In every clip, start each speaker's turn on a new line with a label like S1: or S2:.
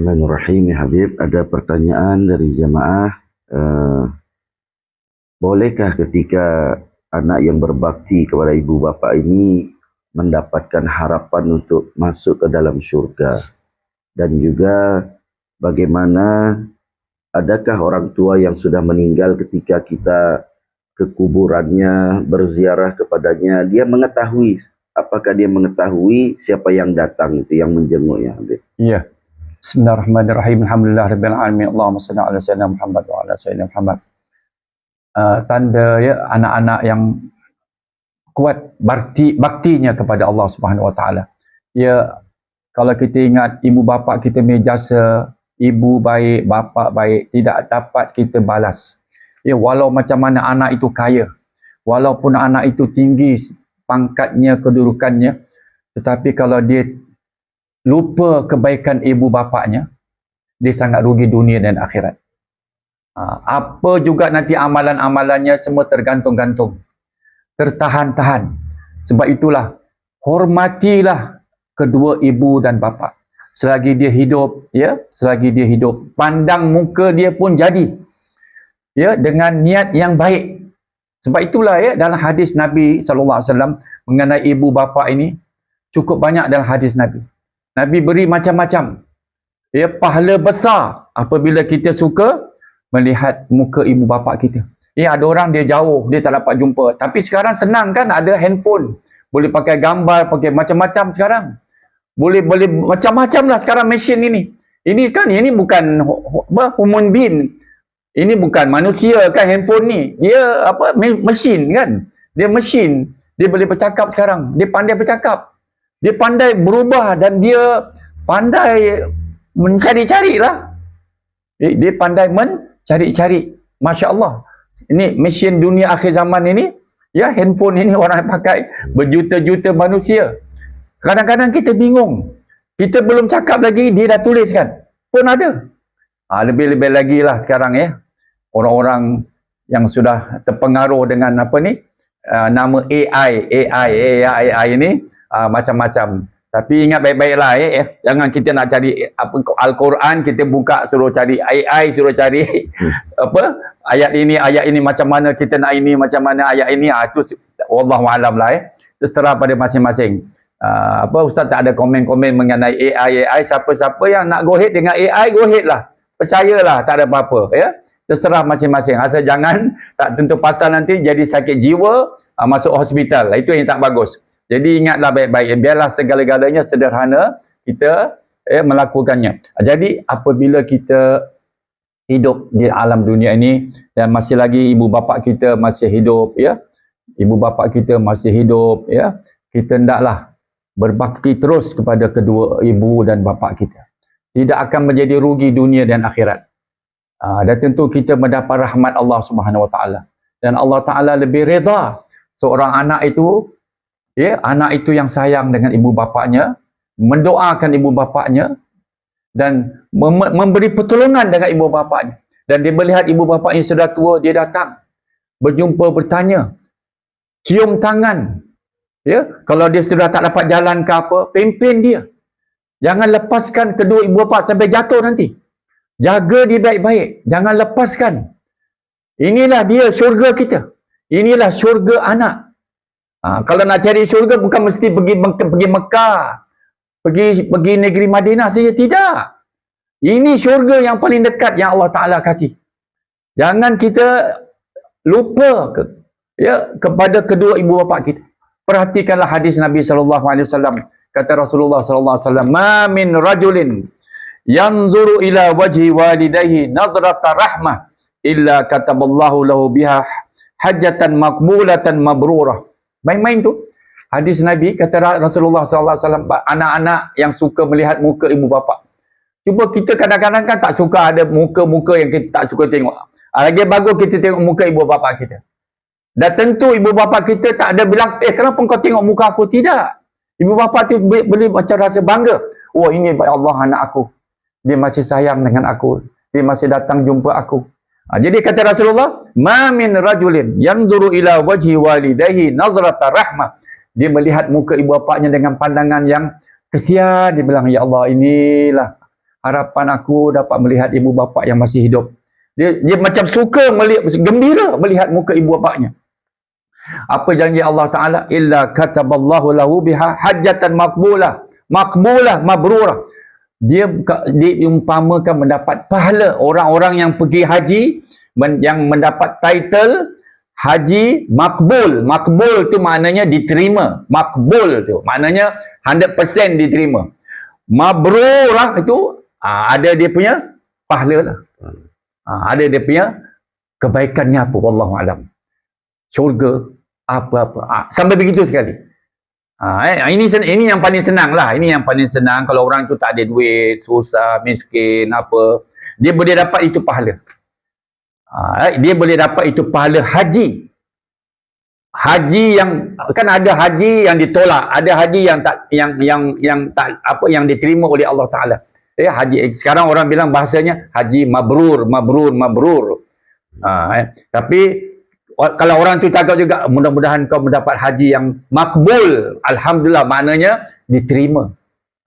S1: Bismillahirrahmanirrahim ya Habib. Ada pertanyaan dari jemaah. Uh, bolehkah ketika anak yang berbakti kepada ibu bapa ini mendapatkan harapan untuk masuk ke dalam syurga? Dan juga bagaimana adakah orang tua yang sudah meninggal ketika kita ke kuburannya berziarah kepadanya dia mengetahui apakah dia mengetahui siapa yang datang itu yang menjenguknya Habib?
S2: Iya. Bismillahirrahmanirrahim. Alhamdulillah rabbil alamin. Allahumma salli ala sayyidina Muhammad wa ala sayyidina Muhammad. Uh, tanda ya anak-anak yang kuat bakti baktinya kepada Allah Subhanahu wa taala. Ya kalau kita ingat ibu bapa kita mejasa, ibu baik, bapa baik, tidak dapat kita balas. Ya walau macam mana anak itu kaya, walaupun anak itu tinggi pangkatnya, kedudukannya, tetapi kalau dia lupa kebaikan ibu bapaknya, dia sangat rugi dunia dan akhirat. Ha, apa juga nanti amalan-amalannya semua tergantung-gantung. Tertahan-tahan. Sebab itulah, hormatilah kedua ibu dan bapa. Selagi dia hidup, ya, selagi dia hidup, pandang muka dia pun jadi. Ya, dengan niat yang baik. Sebab itulah ya dalam hadis Nabi SAW mengenai ibu bapa ini cukup banyak dalam hadis Nabi. Nabi beri macam-macam. Ya, pahala besar apabila kita suka melihat muka ibu bapa kita. Ya, ada orang dia jauh, dia tak dapat jumpa. Tapi sekarang senang kan ada handphone. Boleh pakai gambar, pakai macam-macam sekarang. Boleh boleh macam-macam lah sekarang mesin ini. Ini kan, ini bukan human being. Ini bukan manusia kan handphone ni. Dia apa mesin kan. Dia mesin. Dia boleh bercakap sekarang. Dia pandai bercakap. Dia pandai berubah dan dia pandai mencari-cari lah. Dia pandai mencari-cari. Masya Allah. Ini mesin dunia akhir zaman ini. Ya handphone ini orang pakai berjuta-juta manusia. Kadang-kadang kita bingung. Kita belum cakap lagi, dia dah tuliskan. Pun ada. Ha, lebih-lebih lagi lah sekarang ya. Orang-orang yang sudah terpengaruh dengan apa ni. Uh, nama AI. AI, AI, AI ini uh, macam-macam. Tapi ingat baik-baiklah eh, eh. Jangan kita nak cari apa Al-Quran kita buka suruh cari AI suruh cari hmm. apa ayat ini ayat ini macam mana kita nak ini macam mana ayat ini ah tu wallahu alam lah eh. Terserah pada masing-masing. Uh, apa ustaz tak ada komen-komen mengenai AI AI siapa-siapa yang nak go ahead dengan AI go ahead lah. Percayalah tak ada apa-apa ya. Terserah masing-masing. Asal jangan tak tentu pasal nanti jadi sakit jiwa uh, masuk hospital. Itu yang tak bagus. Jadi ingatlah baik-baik. Biarlah segala-galanya sederhana kita eh, melakukannya. Jadi apabila kita hidup di alam dunia ini dan masih lagi ibu bapa kita masih hidup ya. Ibu bapa kita masih hidup ya. Kita hendaklah berbakti terus kepada kedua ibu dan bapa kita. Tidak akan menjadi rugi dunia dan akhirat. Uh, dan tentu kita mendapat rahmat Allah Subhanahu Wa Taala. Dan Allah Taala lebih reda seorang anak itu ya anak itu yang sayang dengan ibu bapaknya mendoakan ibu bapaknya dan mem memberi pertolongan dengan ibu bapaknya. Dan dia melihat ibu bapaknya sudah tua dia datang berjumpa bertanya cium tangan ya. Kalau dia sudah tak dapat jalan ke apa pimpin dia. Jangan lepaskan kedua ibu bapa sampai jatuh nanti jaga dia baik-baik jangan lepaskan inilah dia syurga kita inilah syurga anak Ha, kalau nak cari syurga bukan mesti pergi pergi Mekah, pergi pergi negeri Madinah saja tidak. Ini syurga yang paling dekat yang Allah Taala kasih. Jangan kita lupa ke, ya kepada kedua ibu bapa kita. Perhatikanlah hadis Nabi sallallahu alaihi wasallam. Kata Rasulullah sallallahu alaihi wasallam, "Ma min rajulin yanzuru ila wajhi walidayhi nadrata rahmah illa kataballahu lahu biha hajatan maqbulatan mabrurah." Main-main tu. Hadis Nabi kata Rasulullah SAW anak-anak yang suka melihat muka ibu bapa. Cuba kita kadang-kadang kan tak suka ada muka-muka yang kita tak suka tengok. Ah, lagi bagus kita tengok muka ibu bapa kita. Dan tentu ibu bapa kita tak ada bilang, eh kenapa kau tengok muka aku? Tidak. Ibu bapa tu boleh macam rasa bangga. Oh ini Allah anak aku. Dia masih sayang dengan aku. Dia masih datang jumpa aku. Ha, jadi kata Rasulullah, "Ma min rajulin yanzuru ila wajhi walidayhi nazrata rahmah." Dia melihat muka ibu bapaknya dengan pandangan yang kesian, dia bilang, "Ya Allah, inilah harapan aku dapat melihat ibu bapa yang masih hidup. Dia, dia macam suka melihat, gembira melihat muka ibu bapaknya. Apa janji Allah Ta'ala? Illa kataballahu lahu biha hajatan makbulah. Makbulah, mabrurah. Dia, dia umpamakan mendapat pahala orang-orang yang pergi haji, yang mendapat title haji makbul. Makbul tu maknanya diterima. Makbul tu maknanya 100% diterima. Mabrurah itu aa, ada dia punya pahala lah. Aa, ada dia punya kebaikannya apa. Wallahu alam. Syurga apa-apa. Aa, sampai begitu sekali. Ha, eh, ini sen- ini yang paling senang lah. Ini yang paling senang kalau orang tu tak ada duit, susah, miskin, apa. Dia boleh dapat itu pahala. Ha, eh, dia boleh dapat itu pahala haji. Haji yang kan ada haji yang ditolak, ada haji yang tak yang yang yang tak apa yang diterima oleh Allah Taala. Eh haji sekarang orang bilang bahasanya haji mabrur, mabrur, mabrur. Ha, eh. Tapi kalau orang tu cakap juga mudah-mudahan kau mendapat haji yang makbul. Alhamdulillah maknanya diterima.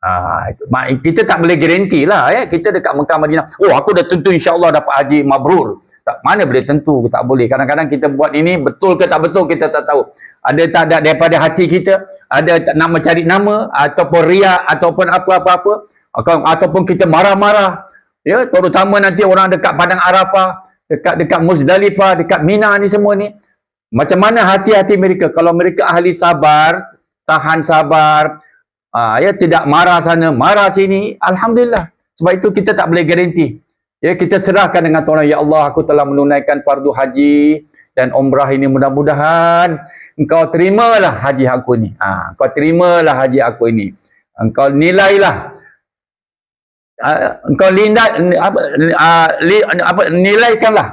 S2: Ha, kita tak boleh garanti lah ya. Kita dekat Mekah Madinah oh aku dah tentu insyaAllah dapat haji mabrur. Tak mana boleh tentu tak boleh. Kadang-kadang kita buat ini betul ke tak betul kita tak tahu. Ada tak ada daripada hati kita ada tak nak mencari nama ataupun riak ataupun apa-apa-apa atau- ataupun kita marah-marah. Ya terutama nanti orang dekat padang Arafah dekat dekat Muzdalifah, dekat Mina ni semua ni. Macam mana hati-hati mereka kalau mereka ahli sabar, tahan sabar, ah ya tidak marah sana, marah sini, alhamdulillah. Sebab itu kita tak boleh garanti. Ya kita serahkan dengan Tuhan ya Allah aku telah menunaikan fardu haji dan umrah ini mudah-mudahan engkau terimalah haji aku ni. Ah engkau terimalah haji aku ini. Engkau nilailah uh, engkau linda apa uh, li, apa nilaikanlah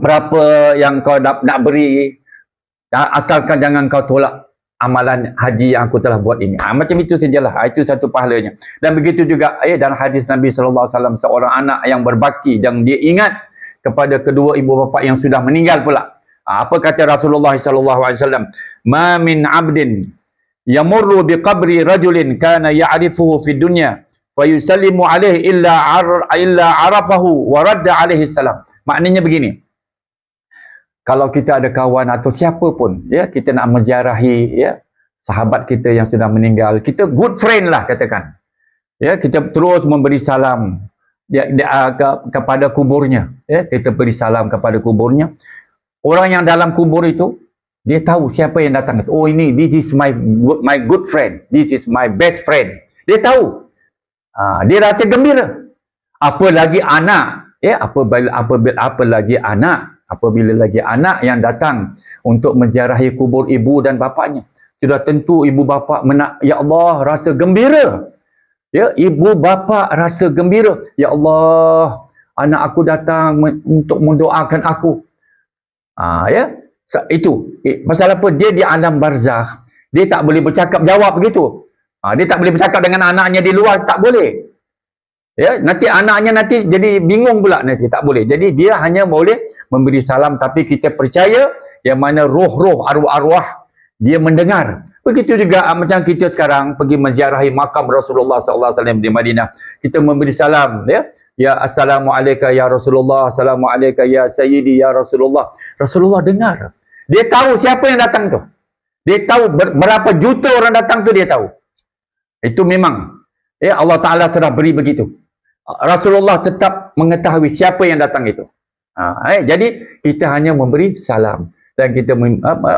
S2: berapa yang kau nak, nak beri uh, asalkan jangan kau tolak amalan haji yang aku telah buat ini. Ha, macam itu sajalah. Ha, itu satu pahalanya. Dan begitu juga eh, dalam hadis Nabi sallallahu alaihi wasallam seorang anak yang berbakti dan dia ingat kepada kedua ibu bapa yang sudah meninggal pula. Ha, apa kata Rasulullah sallallahu alaihi wasallam? Ma min 'abdin yamurru bi qabri rajulin kana ya'rifuhu fi dunya fayusallimu alaihi illa ar, illa arafahu wa radda alaihi salam. Maknanya begini. Kalau kita ada kawan atau siapa pun ya kita nak menziarahi ya sahabat kita yang sudah meninggal, kita good friend lah katakan. Ya, kita terus memberi salam ya, uh, ke, kepada kuburnya, ya, kita beri salam kepada kuburnya. Orang yang dalam kubur itu dia tahu siapa yang datang. Oh ini this is my my good friend. This is my best friend. Dia tahu. Ha, dia rasa gembira. Apa lagi anak, ya, apa apa apa lagi anak, apabila lagi anak yang datang untuk menziarahi kubur ibu dan bapaknya. Sudah tentu ibu bapa menak, ya Allah rasa gembira. Ya, ibu bapa rasa gembira. Ya Allah, anak aku datang untuk mendoakan aku. Ah, ya. Itu. Eh, pasal apa? Dia di alam barzakh. Dia tak boleh bercakap jawab begitu. Ha, dia tak boleh bercakap dengan anaknya di luar, tak boleh. Ya, nanti anaknya nanti jadi bingung pula nanti, tak boleh. Jadi dia hanya boleh memberi salam tapi kita percaya yang mana roh-roh arwah-arwah dia mendengar. Begitu juga uh, macam kita sekarang pergi menziarahi makam Rasulullah sallallahu alaihi wasallam di Madinah. Kita memberi salam ya. Ya assalamualaikum ya Rasulullah, assalamualaikum ya sayyidi ya Rasulullah. Rasulullah dengar. Dia tahu siapa yang datang tu. Dia tahu berapa juta orang datang tu dia tahu. Itu memang ya Allah Taala telah beri begitu. Rasulullah tetap mengetahui siapa yang datang itu. Ha, eh, jadi kita hanya memberi salam dan kita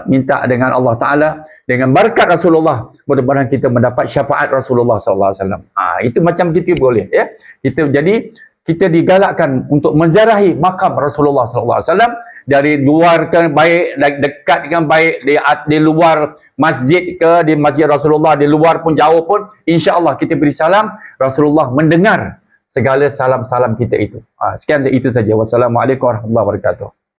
S2: minta dengan Allah Taala dengan berkat Rasulullah mudah-mudahan kita mendapat syafaat Rasulullah sallallahu alaihi wasallam. Ha, itu macam itu boleh ya. Kita jadi kita digalakkan untuk menziarahi makam Rasulullah sallallahu alaihi wasallam dari luar ke baik dekat kan baik di di luar masjid ke di masjid Rasulullah di luar pun jauh pun insya-Allah kita beri salam Rasulullah mendengar segala salam-salam kita itu. Ha, sekian itu saja. Wassalamualaikum warahmatullahi wabarakatuh.